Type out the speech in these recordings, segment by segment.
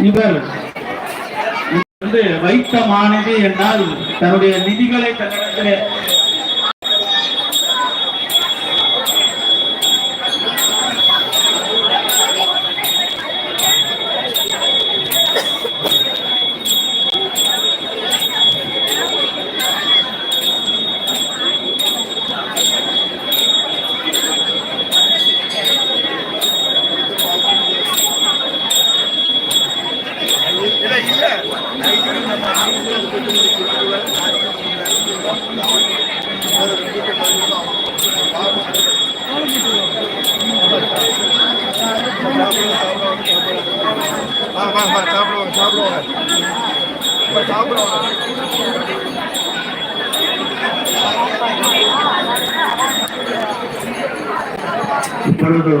இவர் வந்து வைத்த மாநிதி என்றால் தன்னுடைய நிதிகளை தன்னிடத்திலே இப்பொழுது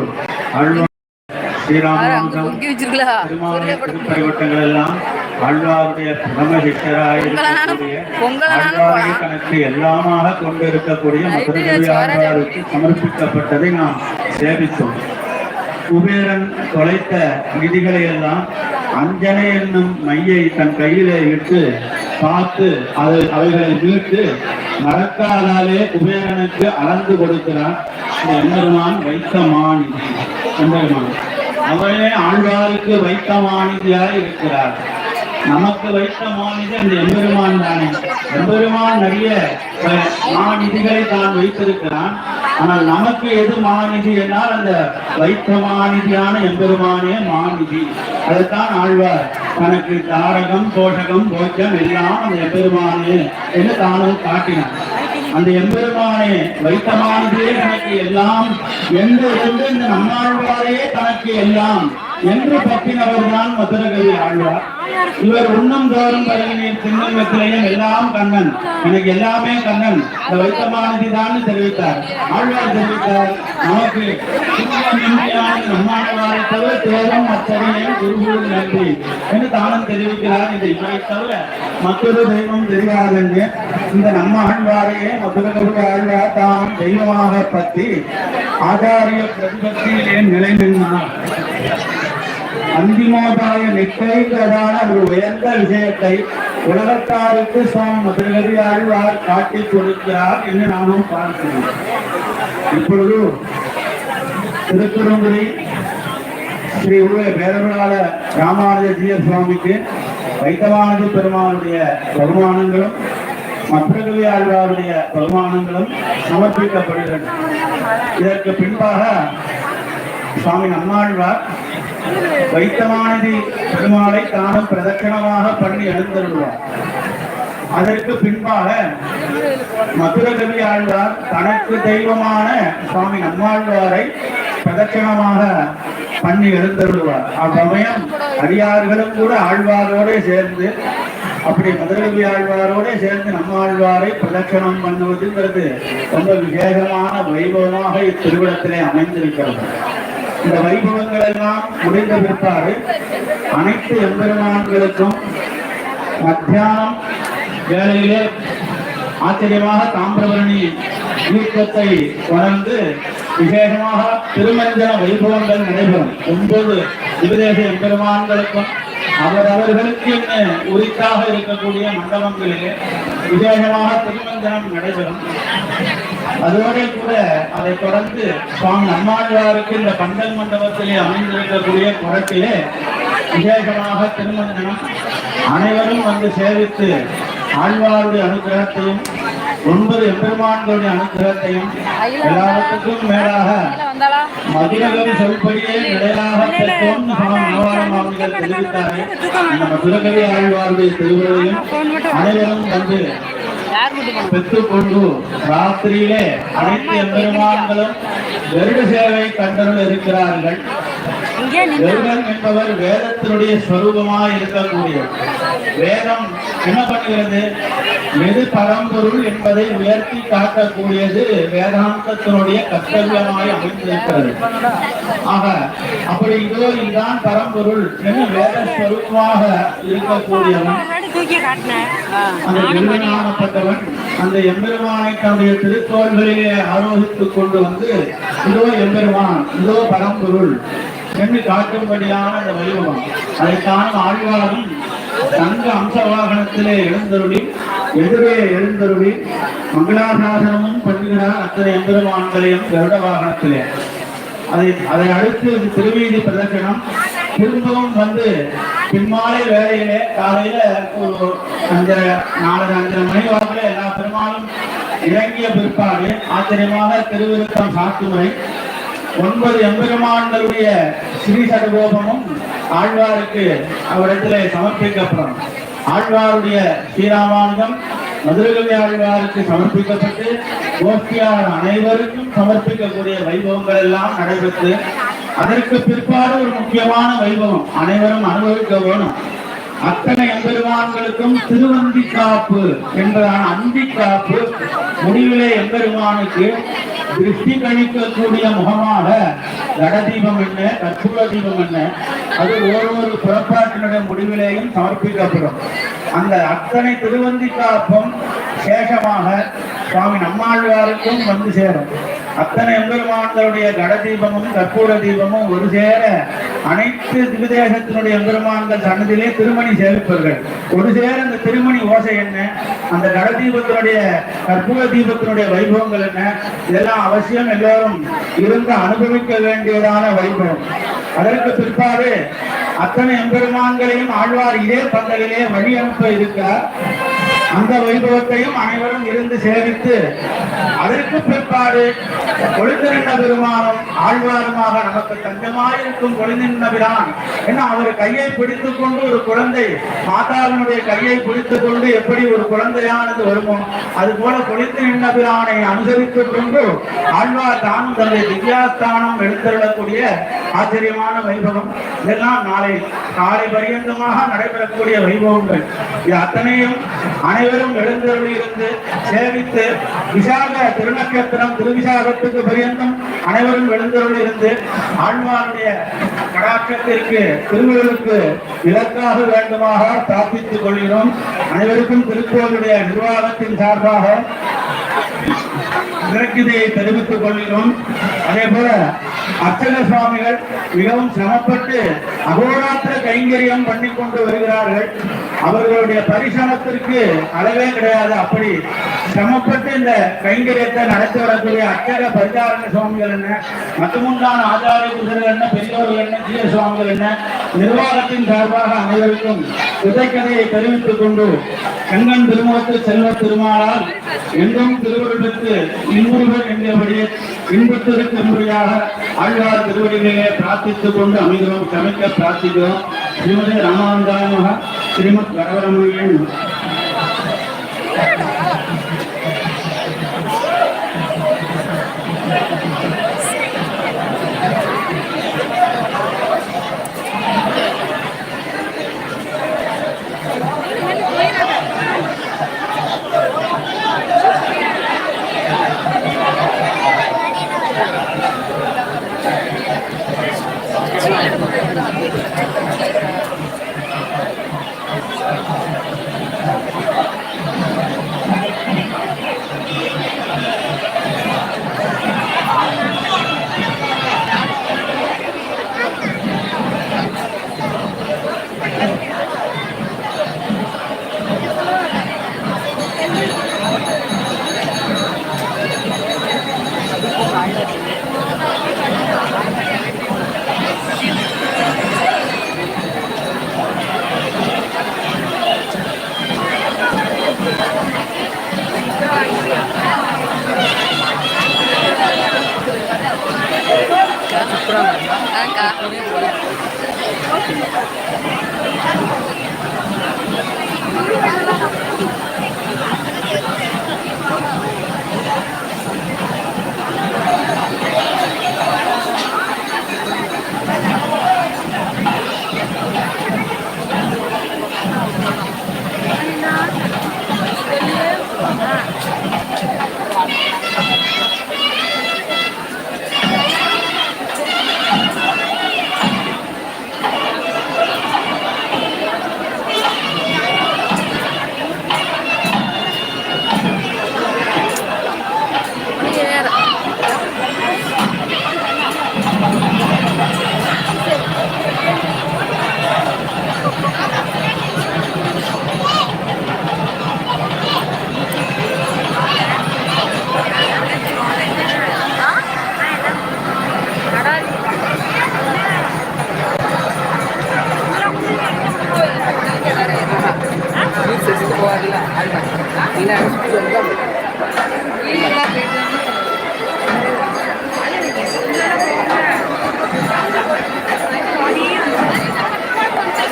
வச்சிருக்கலா? திருமாவளி திருப்பரிவட்டங்கள் எல்லாம் ஆழ்வாருடைய பிரம சிஷ்யராயிருக்கக்கூடிய பொங்கலனாலும் ஆழ்வாரை தனக்கு எல்லாமாக கொண்டிருக்கக்கூடிய மதுரகவி ஆழ்வாருக்கு சமர்ப்பிக்கப்பட்டதை நாம் சேவித்தோம். குபேரன் தொலைத்த நிதிகளை எல்லாம் அஞ்சனை என்னும் மையை தன் கையிலே இட்டு பார்த்து அதை அவைகளை மீட்டு மறக்காதாலே குபேரனுக்கு அளந்து கொடுக்கிறான். இந்த எம்பெருமான் வைத்த மாநிதி எம்பெருமான் அவரே ஆழ்வாருக்கு வைத்த மாநிதியாய் இருக்கிறார். நமக்கு வைத்த மாநிதி அந்த எம்பெருமான் தானே. எம்பெருமான் நிறைய மாநிதிகளை தான் வைத்திருக்கிறான். ஆனால் நமக்கு எது மாநிதி என்றால் அந்த வைத்த மாநிதியான எம்பெருமானே மாநிதி. அதுதான் ஆழ்வார். தனக்கு தாரகம் போஷகம் போஜம் எல்லாம் அந்த எம்பெருமானே என்று தானும் காட்டினார். அந்த எம்பெருமானே வைத்தமானதே தனக்கு எல்லாம் என்று இருந்து இந்த நம்மாழ்வாரே தனக்கு எல்லாம் என்று பற்றினவர் தான் மதுரகவி ஆழ்வார். இவர் உண்ணும் தோறும் பருகினீர் திண்ணும் வெற்றிலையும் எல்லாம் கண்ணன். எனக்கு எல்லாமே கண்ணன். இந்த வைத்தமானதி தான் தெரிவித்தார். ஆழ்வார் தெரிவித்தார். நமக்கு சிறிய நம்மாழ்வாரை தவிர தேவம் மற்றவையும் குருகுரு நன்றி. என்று தானும் தெரிவிக்கிறார். இந்த இவரை தவிர மற்றொரு தெய்வம் தெரியாதென்று இந்த நம்ம ஆழ்வாரையே மதுரகவி ஆழ்வார் தாம் தெய்வமாக பற்றி ஆதாரிய பிரதிபத்தியிலே நிலை நின்றார் அந்திமோதாய நிச்சயித்ததான ஒரு உயர்ந்த விஷயத்தை உலகத்தாருக்கு சுவாமி மதுரகவி ஆழ்வார் காட்டி கொடுக்கிறார் என்று நானும் பார்க்கிறோம். இப்பொழுது திருக்குறங்குடி ஸ்ரீ உருவ பேரவரால ராமானுஜ சுவாமிக்கு வைத்தவானது பெருமானுடைய பகுமானங்களும் மற்றகவி ஆழ்வாருடைய பகுமானங்களும் சமர்ப்பிக்கப்படுகின்றன. இதற்கு பின்பாக சுவாமி நம்மாழ்வார் வைத்தமானதி பெருமாளை தானும் பிரதட்சணமாக பண்ணி எழுந்திருந்தார் அதற்கு பின்பாக மதுரகவி ஆழ்வார் தனக்கு தெய்வமான சுவாமி நம்மாழ்வாரை பிரதட்சணமாக பண்ணி எழுந்தருள்வார் அவ்வமயம் அடியார்களும் கூட ஆழ்வாரோட சேர்ந்து அப்படி மதுரகவி ஆழ்வாரோட சேர்ந்து நம்மாழ்வாரை பிரதட்சணம் பண்ணுவதுங்கிறது ரொம்ப விசேஷமான வைபவமாக இத்திருவிடத்திலே அமைந்திருக்கிறது. இந்த வைபவங்கள் எல்லாம் முடிந்த பிற்பாடு அனைத்து எம்பெருமான்களுக்கும் மத்தியானம் வேளையிலே ஆச்சரியமாக தாமிரபரணி தீர்க்கத்தை உணர்ந்து விசேஷமாக திருமஞ்சன வைபவங்கள் நடைபெறும். ஒன்பது உபதேச எம்பெருமான்களுக்கும் அவரவர்களுக்கு என்ன உரித்தாக இருக்கக்கூடிய மண்டபங்களிலே விசேஷமாக திருமஞ்சனம் நடைபெறும். அதோட கூட அதை தொடர்ந்து சுவாமி அம்மாழ்வாருக்கு இந்த பந்தல் மண்டபத்திலே அமைந்திருக்கக்கூடிய குரட்டிலே விசேஷமாக திருமணம் அனைவரும் வந்து சேவித்து ஆழ்வாருடைய அனுகிரகத்தையும் ஒன்பது எம்பெருமான்களுடைய அனுகிரகத்தையும் எல்லாவற்றுக்கும் மேலாக மதுரகம் சொல்படியே நிலையாக பெற்றோம் சுவாமி நவாரம் அவர்கள் தெரிவித்தார்கள். நம்ம திருக்கவி ஆழ்வாருடைய திருவிழையும் அனைவரும் வந்து பெற்றுக்கொண்டு ராத்திரியிலே அனைத்து எம்பெருமான்களும் கருட சேவை கண்டருள் இருக்கிறார்கள். கருடன் என்பவர் வேதத்தினுடைய ஸ்வரூபமாய் இருக்கக்கூடியவர். வேதம் என்ன பண்ணுகிறது எது பரம்பொருள் என்பதை உயர்த்தி காட்டக்கூடியது வேதாந்தத்தினுடைய கர்த்தவியமாய் அமைந்திருக்கிறது. ஆக அப்படி இதோ இதுதான் பரம்பொருள் என்று வேத ஸ்வரூபமாக இருக்கக்கூடியவன். அந்த திருமணமானப்பட்டவன் அந்த எம்பெருமானை தன்னுடைய திருத்தோள்களிலே ஆரோகித்துக் கொண்டு வந்து இதோ எம்பெருமான் இதோ பரம்பொருள் என்று காட்டும்படியான அந்த வடிவம். அதற்கான ஆழ்வாரும் தங்க அம்ச வாகனத்திலே எழுந்தருளி எதிரே எழுந்தருளி மங்களாசாசனமும் பண்ணுகிறார் அத்தனை எம்பெருமான்களையும் கருட வாகனத்திலே அதை அதை அடுத்து திருவீதி பிரதட்சணம். திரும்பவும் வந்து பின்மாலை வேலையிலே காலையில ஒரு அஞ்சரை நாலரை அஞ்சரை மணி வாக்கில் எல்லா பெருமாளும் இறங்கிய பிற்பாடு ஆச்சரியமாக திருவிருத்தம் சாத்துமுறை ஒன்பது எம்பெருமான்களுடைய ஸ்ரீ சடகோபமும் ஆழ்வாருக்கு அவரிடத்துல சமர்ப்பிக்கப்படும். ஆழ்வாருடைய ஸ்ரீராமானுஜம் மதுரகவி ஆழ்வாருக்கு சமர்ப்பிக்கப்பட்டு கோஷ்டியார் அனைவருக்கும் சமர்ப்பிக்கக்கூடிய வைபவங்கள் எல்லாம் நடைபெற்று அதற்கு பிற்பாடு ஒரு முக்கியமான வைபவம் அனைவரும் அனுபவிக்க வேணும். அத்தனை எம்பெருமான்களுக்கும் திருவந்தி காப்பு என்பதான அந்தி காப்பு முடிவிலே எம்பெருமானுக்கு திருஷ்டி கழிக்கக்கூடிய முகமாக கடதீபம் என்ன கற்பூர தீபம் என்ன? அது ஒவ்வொரு புறப்பாட்டினுடைய முடிவிலேயும் சமர்ப்பிக்கப்படும். அந்த அத்தனை திருவந்தி காப்பம் சேஷமாக சுவாமி நம்மாழ்வாருக்கும் வந்து சேரும். அத்தனை எம்பெருமான்களுடைய கடதீபமும் கற்பூர தீபமும் ஒரு சேர அனைத்து திவிதேசத்தினுடைய எம்பெருமான்கள் சன்னதியிலே திருமணி சேவிப்பார்கள் ஒரு சேர அந்த திருமணி ஓசை என்ன? அந்த கடதீபத்தினுடைய கற்பூர தீபத்தினுடைய வைபவங்கள் என்ன? இதெல்லாம் அவசியம் எல்லோரும் இருந்து அனுபவிக்க வேண்டியதான வைபவம். அதற்கு பிற்பாடு அத்தனை எம்பெருமான்களையும் ஆழ்வார் இதே பந்தலிலே வழி அனுப்ப இருக்கிறார் அந்த வைபவத்தையும் அனைவரும் இருந்து சேவித்து அதற்கு பிற்பாடு கொழுந்திருந்த பெருமானும் ஆழ்வாருமாக நமக்கு தஞ்சமாயிருக்கும் கொழுந்திருந்த பிரான் ஏன்னா அவர் கையை பிடித்துக் கொண்டு ஒரு குழந்தை மாதாவினுடைய கையை பிடித்துக் கொண்டு எப்படி ஒரு குழந்தையானது வருமோ அது போல கொழுந்து நின்ற பிரானை அனுசரித்துக் கொண்டு ஆழ்வார் தானும் தன்னுடைய திவ்யாஸ்தானம் எடுத்துள்ளக்கூடிய ஆச்சரியமான வைபவம். இதெல்லாம் நாளை காலை பரியந்தமாக நடைபெறக்கூடிய வைபவங்கள். இது அத்தனையும் அனைவரும் எழுந்தருளி இருந்து சேவித்து விசாக திருநக்கத்திரம் திருவிசாகத்துக்கு பரியந்தம் அனைவரும் எழுந்தருளி இருந்து ஆழ்வாருடைய கடாட்சத்திற்கு திருவிழலுக்கு இலக்காக வேண்டுமாக பிரார்த்தித்துக் கொள்கிறோம். அனைவருக்கும் திருக்கோளுடைய நிர்வாகத்தின் சார்பாக விரக்கிதையை தெரிவித்துக் கொள்கிறோம். அதே போல அர்ச்சன சுவாமிகள் மிகவும் சிரமப்பட்டு அகோராத்திர கைங்கரியம் பண்ணி கொண்டு வருகிறார்கள். அவர்களுடைய பரிசனத்திற்கு அளவே கிடையாது. அப்படி சிரமப்பட்டு இந்த கைங்கரியத்தை நடத்தி வரக்கூடிய அக்கர பரிதாரண சுவாமிகள் என்ன? மட்டுமுண்டான ஆச்சாரிய புதர்கள் என்ன? பெரியவர்கள் என்ன? ஜீய சுவாமிகள் என்ன? நிர்வாகத்தின் சார்பாக அனைவருக்கும் விதைக்கதையை தெரிவித்துக் கொண்டு கண்ணன் திருமுகத்து செல்வ திருமாலால் எங்கும் திருவருளுக்கு இன்புறுவர் இன்பத்திற்கு முறையாக ஆழ்வார் திருவடிகளிலே பிரார்த்தித்துக் கொண்டு அமைகிறோம் சமைக்க பிரார்த்திக்கிறோம். ஸ்ரீமதி ராமானந்தாயமாக ஸ்ரீமத் வரவரமணியன் なんか。